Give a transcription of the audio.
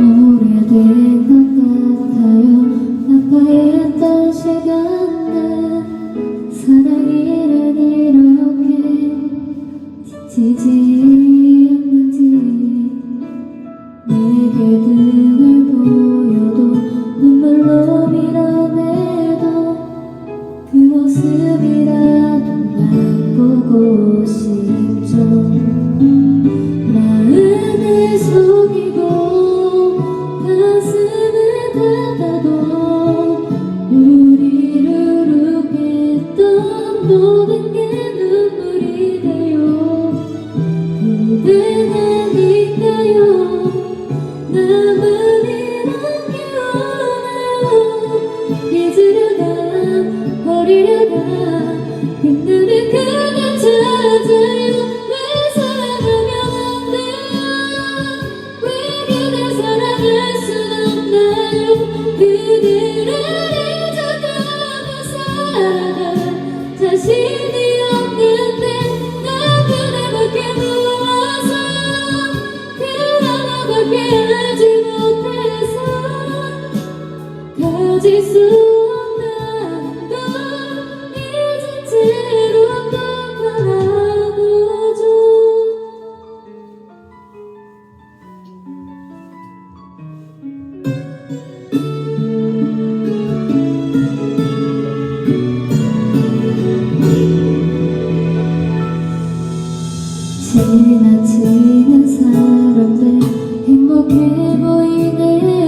오래된 것 같아요. 아빠의 했던 시간들 사랑이란 이렇게 지치지 않는지 내게 등을 보여도 눈물로 밀어내도 그 모습이라도 나 보고 싶죠. 모든 게 눈물이 돼요. 그댄 아닐까요. 나만이 남겨놔요 잊으려다 버리려다. 끝나는 그날 찾아요. 왜 사랑하면 안 돼요? 왜 그댈 사랑할 순 없나요? 그대를 가질 수 잊은 채로 또 바라보죠 지나치는 사람들 행복해 보이네